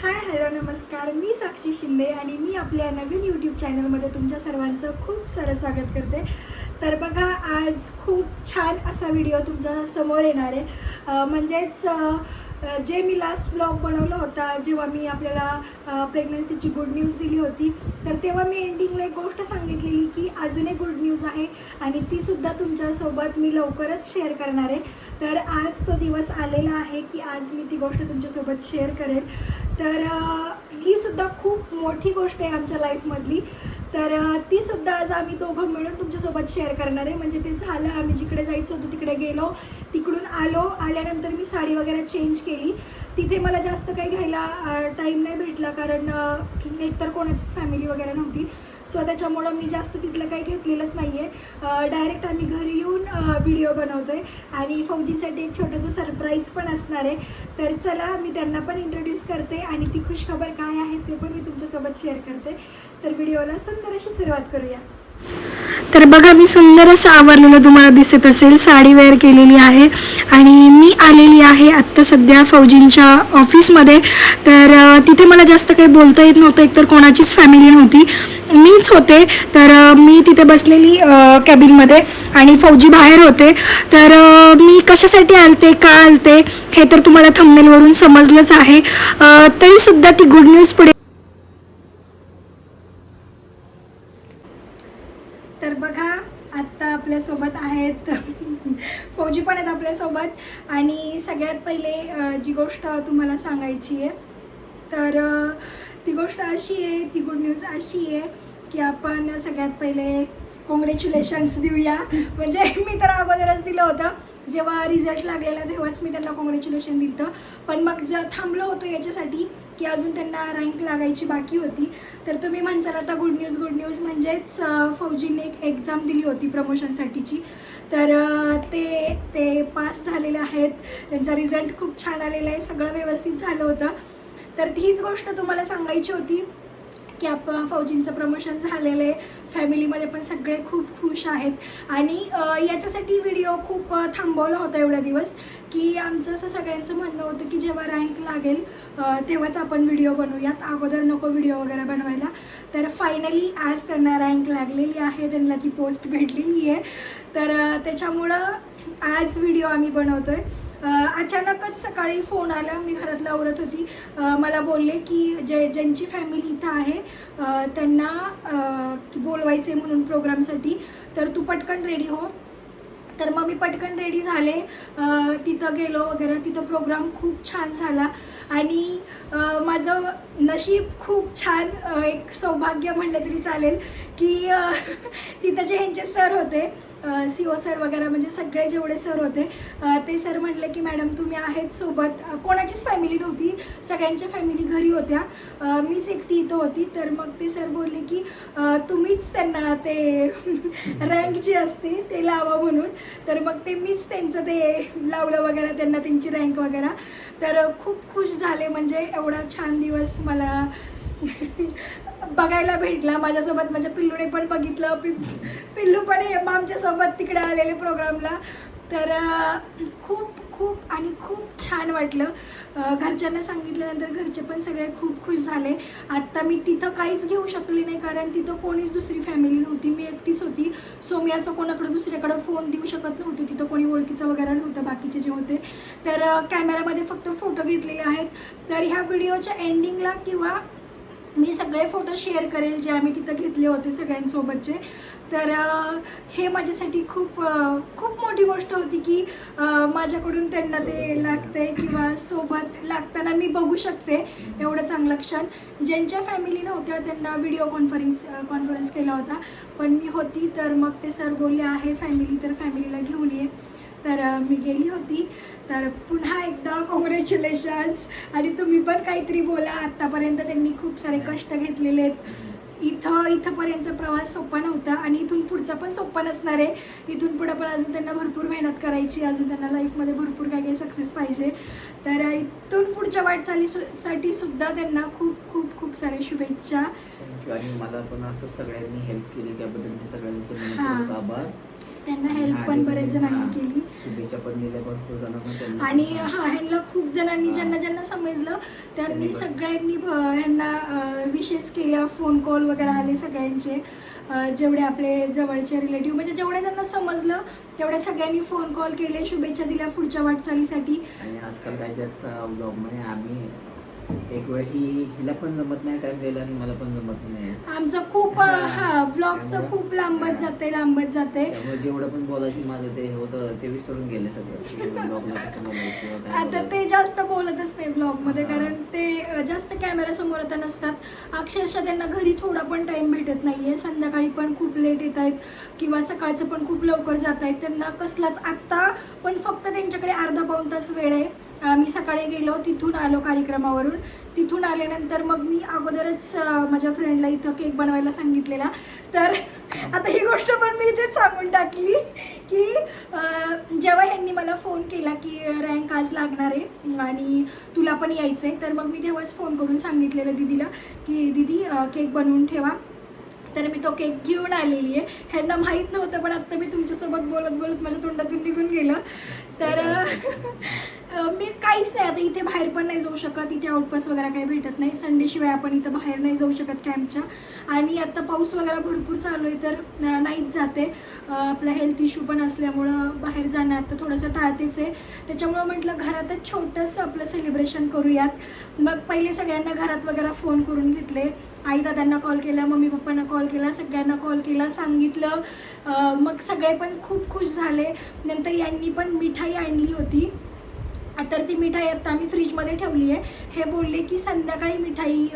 Hi hello नमस्कार. मी साक्षी शिंदे आणि मी आपल्या नवीन यूट्यूब चॅनलमध्ये तुमच्या सर्वांचं खूप सारं स्वागत करते. तर बघा आज खूप छान असा व्हिडिओ तुमच्यासमोर येणार आहे. म्हणजेच जे मी लास्ट ब्लॉग बनवला होता जेव्हा मी आपल्याला प्रेग्नन्सीची गुड न्यूज दिली होती तर तेव्हा मी एंडिंगला एक गोष्ट सांगितलेली की अजून एक गुड न्यूज आहे आणि तीसुद्धा तुमच्यासोबत मी लवकरच शेअर करणार आहे. तर आज तो दिवस आलेला आहे की आज मी ती गोष्ट तुमच्यासोबत शेअर करेल तर ही सुद्धा खूप मोठी गोष्ट आहे आमच्या लाईफमधली तर ती सुद्धा आज आम्ही दोघं मिळून तुमच्यासोबत शेअर करणार आहे. म्हणजे ते झालं आम्ही जिकडे जायचं होतं तिकडे गेलो तिकडून आलो आल्यानंतर मी साडी वगैरे चेंज केली. तिथे मला जास्त काही घ्यायला टाईम नाही भेटला कारण एकतर कोणाचीच फॅमिली वगैरे नव्हती. सो त्याच्यामुळं मी जास्त तिथलं काही घेतलेलंच नाही आहे डायरेक्ट आम्ही घरी येऊन व्हिडिओ बनवतो आहे आणि फौजीसाठी एक छोटंसं सरप्राईज पण असणार आहे. तर चला मी त्यांना पण इंट्रोड्यूस करते आणि ती खुशखबर काय आहे ते पण मी तुमच्यासोबत शेअर करते. तर व्हिडिओला सुंदर अशी सुरुवात करूया. तर बघा मी सुंदर असं आवरलेलं तुम्हाला दिसत असेल. साडी वेअर केलेली आहे. आणि मी आलेली आहे आत्ता सध्या फौजींच्या ऑफिसमध्ये तर तिथे मला जास्त काही बोलता येत नव्हतं. एकतर कोणाचीच फॅमिली नव्हती. मीच होते तर मी तिथे बसलेली कॅबिनमध्ये आणि फौजी बाहेर होते. तर मी कशासाठी आलते का आलते हे तर तुम्हाला थंबनेलवरून समजलंच आहे. तरीसुद्धा ती गुड न्यूज पुढे तर बघा आत्ता आपल्यासोबत आहेत फौजी पण आहेत आपल्यासोबत आणि सगळ्यात पहिले जी गोष्ट तुम्हाला सांगायची आहे तर ती गोष्ट अशी आहे ती गुड न्यूज अशी आहे की आपण सगळ्यात पहिले कॉंग्रॅच्युलेशन्स देऊया. म्हणजे मी तर अगोदरच दिलं होतं. जेव्हा रिझल्ट लागलेला तेव्हाच मी त्यांना कॉंग्रॅच्युलेशन दिलं पण मग ज थांबलो होतो याच्यासाठी की अजून त्यांना रँक लागायची बाकी होती तर तुम्ही म्हणसाल आता गुड न्यूज गुड न्यूज म्हणजेच फौजीने एक एक्झाम दिली होती प्रमोशनसाठीची तर ते ते पास झालेले आहेत. त्यांचा रिझल्ट खूप छान आलेला आहे. सगळं व्यवस्थित झालं होतं. तर तीच गोष्ट तुम्हाला सांगायची होती की आप फौजींचं प्रमोशन झालेलं आहे. फॅमिलीमध्ये पण सगळे खूप खुश आहेत. आणि याच्यासाठी व्हिडिओ खूप थांबवला होता एवढा दिवस की आमचं असं सगळ्यांचं म्हणणं होतं की जेव्हा रँक लागेल तेव्हाच आपण व्हिडिओ बनवूयात. अगोदर नको व्हिडिओ वगैरे बनवायला. तर फायनली आज त्यांना रँक लागलेली आहे. त्यांना ती पोस्ट भेटलेली आहे. तर त्याच्यामुळं आज व्हिडिओ आम्ही बनवतो आहे अचानकच सकाळी फोन आला. मी घरात आवरत होती. मला बोलले की जे ज्यांची फॅमिली इथं आहे त्यांना बोलवायचे म्हणून प्रोग्रामसाठी तर तू पटकन रेडी हो. तर मग मी पटकन रेडी झाले. तिथं गेलो वगैरे. तिथं प्रोग्राम खूप छान झाला. आणि माझं नशीब खूप छान एक सौभाग्य म्हणलं तरी चालेल की तिथं जे ह्यांचे सर होते सी ओ सर वगैरे म्हणजे सगळे जेवढे सर होते ते सर म्हटले की मॅडम तुम्ही आहेत सोबत. कोणाचीच फॅमिली नव्हती सगळ्यांच्या फॅमिली घरी होत्या. मीच एकटी इथं होती तर मग ते सर बोलले की तुम्हीच त्यांना ते रँक जी असते ते लावा म्हणून. तर मग ते मीच त्यांचं ते लावलं वगैरे त्यांना त्यांची रँक वगैरे. तर खूप खुश झाले म्हणजे एवढा छान दिवस मला बघायला भेटला माझ्यासोबत. माझ्या पिल्लूने पण बघितलं. पि पिल्लू पण आमच्यासोबत तिकडे आलेले प्रोग्रामला. तर खूप खूप आणि खूप छान वाटलं. घरच्यांना सांगितल्यानंतर घरचे पण सगळे खूप खुश झाले. आत्ता मी तिथं काहीच घेऊ शकले नाही कारण तिथं कोणीच दुसरी फॅमिली नव्हती. मी एकटीच होती. सो मी असं कोणाकडं दुसऱ्याकडं फोन देऊ शकत नव्हते. तिथं कोणी ओळखीचं वगैरे नव्हतं. बाकीचे जे होते. तर कॅमेरामध्ये फक्त फोटो घेतलेले आहेत. तर ह्या व्हिडिओच्या एंडिंगला किंवा मी सगळे फोटो शेअर करेल जे आम्ही तिथं घेतले होते सगळ्यांसोबतचे. तर हे माझ्यासाठी खूप खूप मोठी गोष्ट होती की माझ्याकडून त्यांना ते लागते किंवा सोबत लागताना मी बघू शकते एवढं चांगलं क्षण. ज्यांच्या फॅमिली नव्हत्या त्यांना व्हिडिओ कॉन्फरन्स कॉन्फरन्स केला होता. पण मी होती तर मग ते सर बोलले आहे फॅमिली तर फॅमिलीला घेऊन ये. तर मी गेली होती. तर पुन्हा एकदा कॉंग्रॅच्युलेशन्स आणि तुम्ही पण काहीतरी बोला. आत्तापर्यंत त्यांनी खूप सारे कष्ट घेतलेले आहेत. इथं इथंपर्यंतचा प्रवास सोपा नव्हता आणि इथून पुढचा पण सोपा नसणार आहे. इथून पुढं पण अजून त्यांना भरपूर मेहनत करायची. अजून त्यांना लाईफमध्ये भरपूर काय काही सक्सेस पाहिजे. तर इथून पुढच्या वाटचाली सु साठी सुद्धा त्यांना खूप खूप खूप साऱ्या शुभेच्छा. आणि मला पण असं सगळ्यांनी हेल्प केली. त्याबद्दल मी सगळ्यांचे आभार. त्यांना हेल्प पण बरेच हा, जणांनी केली. शुभेच्छा पण दिल्या भरपूर जणांना त्यांना. आणि हा ह्यांना खूप जणांनी. ज्यांना ज्यांना समजलं त्यांनी त्यांनी. सगळ्यांनी ह्यांना विशेष केल्या फोन कॉल वगैरे आले सगळ्यांचे. जेवढे आपले जवळचे रिलेटिव्ह म्हणजे जेवढ्या ज्यांना समजलं तेवढ्या सगळ्यांनी फोन कॉल केले शुभेच्छा दिल्या पुढच्या वाटचालीसाठी. आणि आजकाल काय जास्त आम्ही एक वेळ ही हिला पण जमत नाही टाइम द्यायला आणि मला पण जमत नाही. आमचं खूप हा. ब्लॉगचं खूप लांबत जाते लांबत जाते त्यामुळे जेवढं पण बोलायचं माझं ते होतं ते विसरून गेले सगळं. ब्लॉगला कसं बोलायचं किंवा काय आता. ते जास्त बोलतच नाही ब्लॉगमध्ये. कारण ते जास्त कॅमेऱ्यासमोर आता नसतात. अक्षरशः त्यांना घरी थोडा पण टाइम भेटत नाहीये. संध्याकाळी पण खूप लेट येत आहेत किंवा सकाळचं पण खूप लवकर जात आहेत. त्यांना कसलाच आत्ता पण फक्त त्यांच्याकडे अर्धा पाऊण तास वेळ आहे. आम्ही सकाळी गेलो तिथून आलो कार्यक्रमावरून. तिथून आल्यानंतर मग मी अगोदरच माझ्या फ्रेंडला इथं केक बनवायला सांगितलेला. तर आता ही गोष्ट पण मी इथेच सांगून टाकली की जेव्हा ह्यांनी मला फोन केला की रँक आज लागणार आहे आणि तुला पण यायचं आहे तर मग मी तेव्हाच फोन करून सांगितलेलं दिदीला की दिदी केक बनवून ठेवा. तर मी तो केक घेऊन आलेली आहे. ह्यांना माहीत नव्हतं पण आत्ता मी तुमच्यासोबत बोलत बोलत माझ्या तोंडातून निघून गेलं. तर मी काहीच नाही आता इथे बाहेर पण नाही जाऊ शकत इथे आउटपास वगैरे काही भेटत नाही. संडेशिवाय आपण इथं बाहेर नाही जाऊ शकत कॅम्पच्या आणि आता पाऊस वगैरे भरपूर चालू आहे तर नाहीच जाते. आपला हेल्थ इश्यू पण असल्यामुळं बाहेर जाणं आता थोडंसं टाळतेच आहे. त्याच्यामुळं म्हटलं घरातच छोटंसं आपलं सेलिब्रेशन करूयात. मग पहिले सगळ्यांना घरात वगैरे फोन करून घेतले. आई दादांना कॉल केला मम्मी पप्पांना कॉल केला सगळ्यांना कॉल केला सांगितलं. मग सगळे पण खूप खुश झाले. नंतर यांनी पण मिठाई आणली होती. तर ती मिठाई आता आम्ही फ्रीजमध्ये ठेवली आहे. हे बोलले की संध्याकाळी मिठाई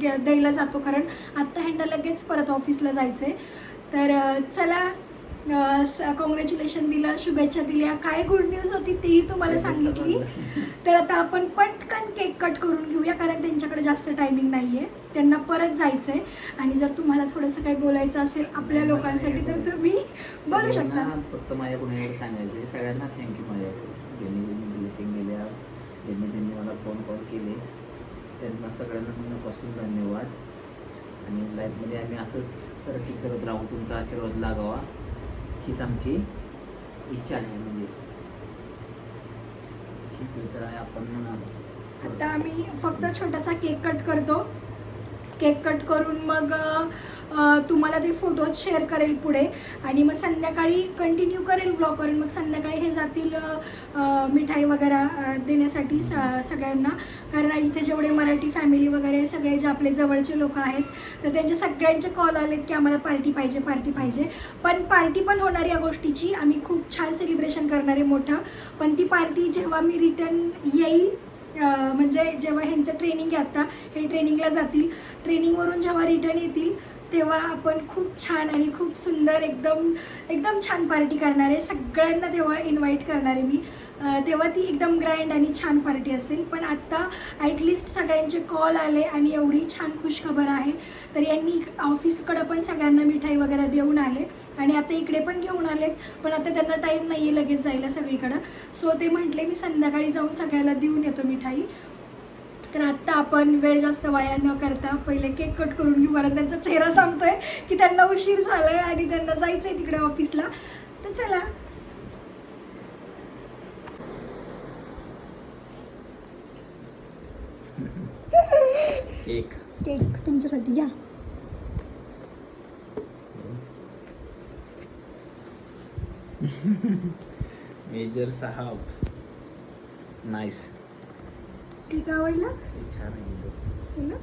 द्यायला जातो कारण आत्ता ह्यांना लगेच परत ऑफिसला जायचं आहे तर चला कॉंग्रॅच्युलेशन दिलं शुभेच्छा दिल्या. काय गुड न्यूज होती तेही तुम्हाला सांगितली. तर आता आपण पटकन केक कट करून घेऊया कारण त्यांच्याकडे जास्त टायमिंग नाही आहे त्यांना परत जायचं आहे आणि जर तुम्हाला थोडंसं काही बोलायचं असेल आपल्या लोकांसाठी तर तुम्ही बोलू शकता. फक्त माझ्याकडून सांगायचं सगळ्यांना थँक्यू ज्यांनी ब्लेसिंग दिल्या ज्यांनी ज्यांनी मला फोन कॉल केले. त्यांना सगळ्यांना मनापासून धन्यवाद. आणि लाईफमध्ये आम्ही असंच तरक्की करत राहू. तुमचा आशीर्वाद लागावा. हीच आमची इच्छा आहे. म्हणजे ठीक आहे तर आपण आता आम्ही फक्त छोटासा केक कट करतो. केक कट करून मग तुम्हाला ते फोटोज शेअर करेल पुढे. आणि मग संध्याकाळी कंटिन्यू करेल ब्लॉग करेल मग संध्याकाळी हे जातील मिठाई वगैरे देण्यासाठी स सगळ्यांना. कारण इथे जेवढे मराठी फॅमिली वगैरे सगळे जे आपले जवळचे लोक आहेत तर त्यांचे सगळ्यांचे कॉल आलेत की आम्हाला पार्टी पाहिजे पार्टी पाहिजे. पण पार्टी पण होणार या गोष्टीची. आम्ही खूप छान सेलिब्रेशन करणार आहे मोठं. पण ती पार्टी जेव्हा मी रिटर्न येईल म्हणजे जेव्हा ह्यांचं ट्रेनिंग आहे आता हे ट्रेनिंगला जातील. ट्रेनिंगवरून जेव्हा रिटर्न येतील तेव्हा आपण खूप छान आणि खूप सुंदर एकदम एकदम छान पार्टी करणार आहे. सगळ्यांना तेव्हा इन्व्हाइट करणार आहे मी. तेव्हा ती एकदम ग्रँड आणि छान पार्टी असेल. पण आत्ता ॲटलिस्ट सगळ्यांचे कॉल आले आणि एवढी छान खुशखबर आहे. तर यांनी ऑफिसकडं पण सगळ्यांना मिठाई वगैरे देऊन आले. आणि आता इकडे पण घेऊन आलेत. पण आता त्यांना टाईम नाही आहे लगेच जायला सगळीकडं. सो ते म्हटले मी संध्याकाळी जाऊन सगळ्याला देऊन येतो मिठाई. तर आत्ता आपण वेळ जास्त वाया न करता पहिले केक कट करून घेऊ कारण त्यांचा चेहरा सांगतोय की त्यांना उशीर झालाय आणि त्यांना जायचंय तिकडे ऑफिसला. तर चला. केक. केक तुमच्यासाठी घ्या. मेजर साहब. नाईस. केक आवडला? छान आहे. हो ना?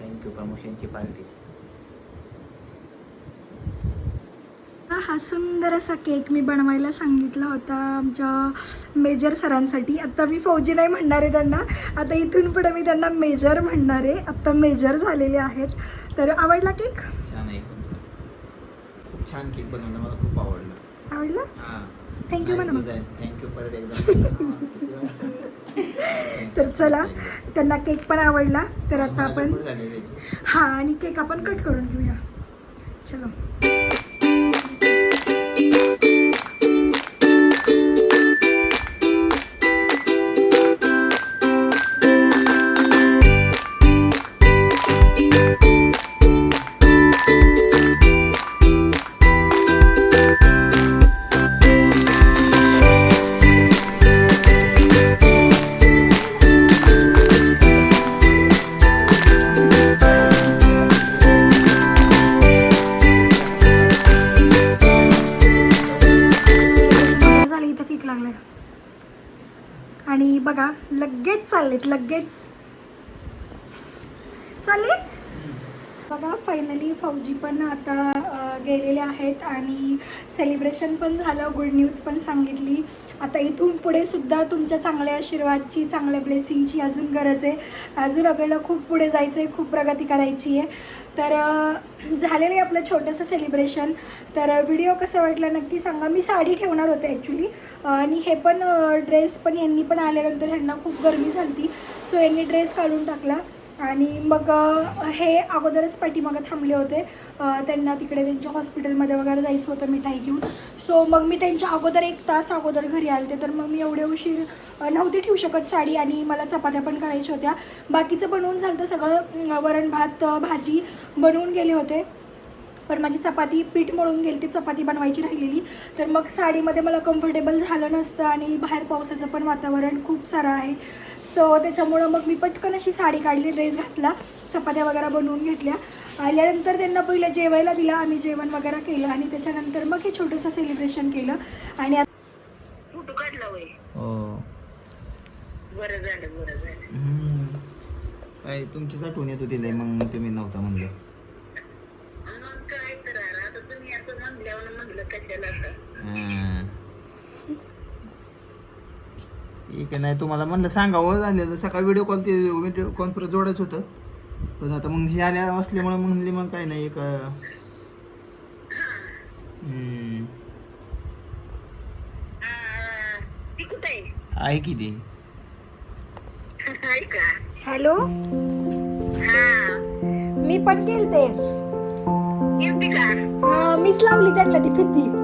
थँक्यू प्रमोशनची पार्टी हा हा सुंदर असा केक मी बनवायला सांगितला होता आमच्या मेजर सरांसाठी. आत्ता मी फौजी नाही म्हणणार आहे त्यांना. आता इथून पुढे मी त्यांना मेजर म्हणणार आहे. आत्ता मेजर झालेले आहेत. तर आवडला केक छान आहे खूप छान केक बनवला. मला खूप आवडलं. आवडला? हां. थँक्यू म्हणा मग. थँक्यू परत एकदा तर चला त्यांना केक पण आवडला. तर आता आपण हां आणि केक आपण कट करून घेऊया. चलो. लगेच. चालेल? बघा फायनली फौजी पण आता गेलेले आहेत आणि सेलिब्रेशन पण झालं गुड न्यूज पण सांगितली. आता इथून पुढे सुद्धा तुमच्या चांगल्या आशीर्वादची चांगल्या ब्लेसिंगची अजून गरज आहे. अजून आपल्याला खूप पुढे जायचं आहे खूप प्रगती करायची आहे. तर झालेलं आहे आपलं छोटंसं सेलिब्रेशन तर व्हिडिओ कसं वाटला नक्की सांगा. मी साडी ठेवणार होते ॲक्च्युली आणि हे पण ड्रेस पण यांनी पण आल्यानंतर ह्यांना खूप गरमी झाली सो यांनी ड्रेस काढून टाकला. आणि मग हे अगोदरच पाठीमागं थांबले होते. त्यांना तिकडे त्यांच्या हॉस्पिटलमध्ये वगैरे जायचं होतं मिठाई घेऊन. सो मग मी त्यांच्या अगोदर एक तास अगोदर घरी आलते. तर मग मी एवढे उशीर नव्हती ठेवू शकत साडी आणि मला चपात्या पण करायच्या होत्या. बाकीचं बनवून झालं तर सगळं वरण भात भाजी बनवून गेले होते. पण माझी चपाती पीठ मळून गेली ती चपाती बनवायची राहिलेली. तर मग साडीमध्ये मला कम्फर्टेबल झालं नसतं आणि बाहेर पावसाचं पण वातावरण खूप सारं आहे. सो त्याच्यामुळं मग मी पटकन अशी साडी काढली ड्रेस घातला चपात्या वगैरे बनवून घेतल्या. आल्यानंतर त्यांना पहिलं जेवायला दिलं आम्ही जेवण वगैरे केलं आणि त्याच्यानंतर मग हे छोटंसं सेलिब्रेशन केलं. आणि हो. तुमचीच आठवण येत होती मग तुम्ही नव्हता म्हणलं. मग काय आता तुम्ही असं म्हणल्यावर म्हणलं कशाला हां. ठीक आहे नाही तुम्हाला म्हणलं सांगावं झालं. तर सकाळी व्हिडिओ कॉल ते व्हिडिओ कॉन्फरन्स जोडायचं होतं. पण आता मग हे आल्या असल्यामुळे म्हणले मग काय नाही एक आहे की ते? हॅलो? हा मी पण गेलते हा, मीच लावली त्यांना ती फिती.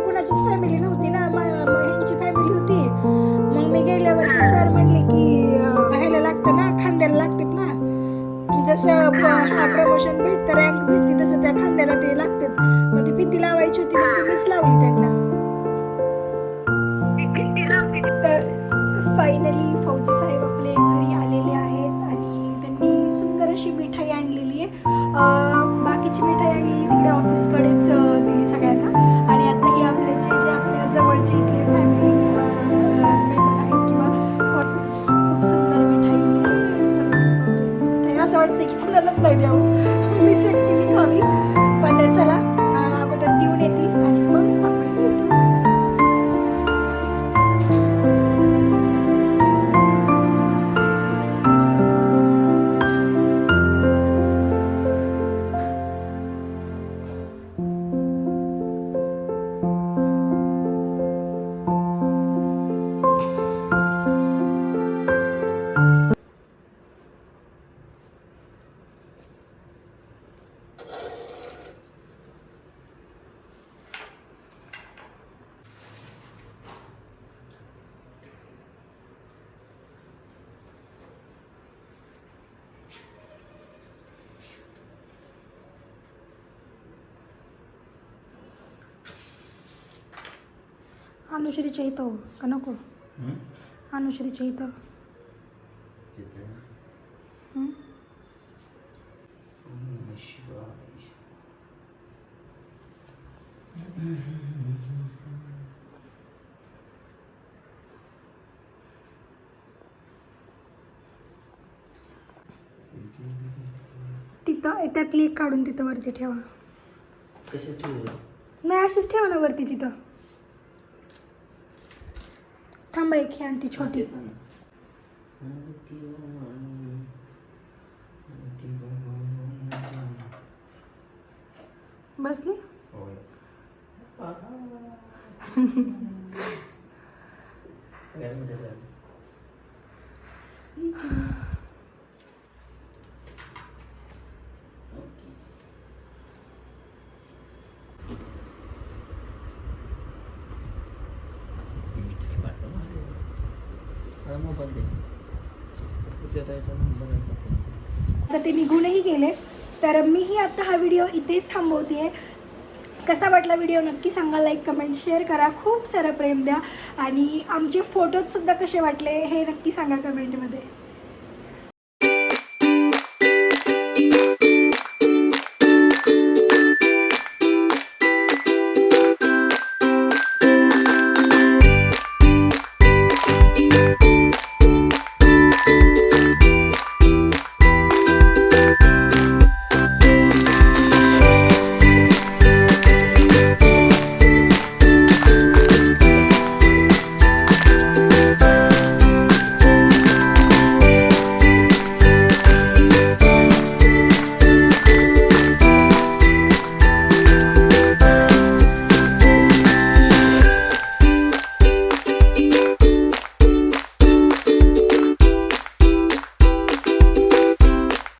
सर कुणाचीच फॅमिली नव्हती ना ह्यांची फॅमिली होती. मग मी गेल्यावरती सर म्हणले की अं, ह्याला लागतं ना खांद्याला लागतात ना. जसं हा प्रमोशन भेटतं अनुश्रीच्या इथं हो, का नको? अनुश्रीच्या इथं हं? तिथं त्यातली एक काढून तिथं वरती ठेवा. नाही असंच ठेवा ना वरती तिथं. थांबा एक ती छोटी? बसली? ते? निघूनही गेले. तर मीही आत्ता हा व्हिडिओ इथेच थांबवते कसा वाटला व्हिडिओ नक्की सांगा लाईक कमेंट शेअर करा. खूप सारं प्रेम द्या. आणि आमचे फोटोजसुद्धा कसे वाटले हे नक्की सांगा कमेंटमध्ये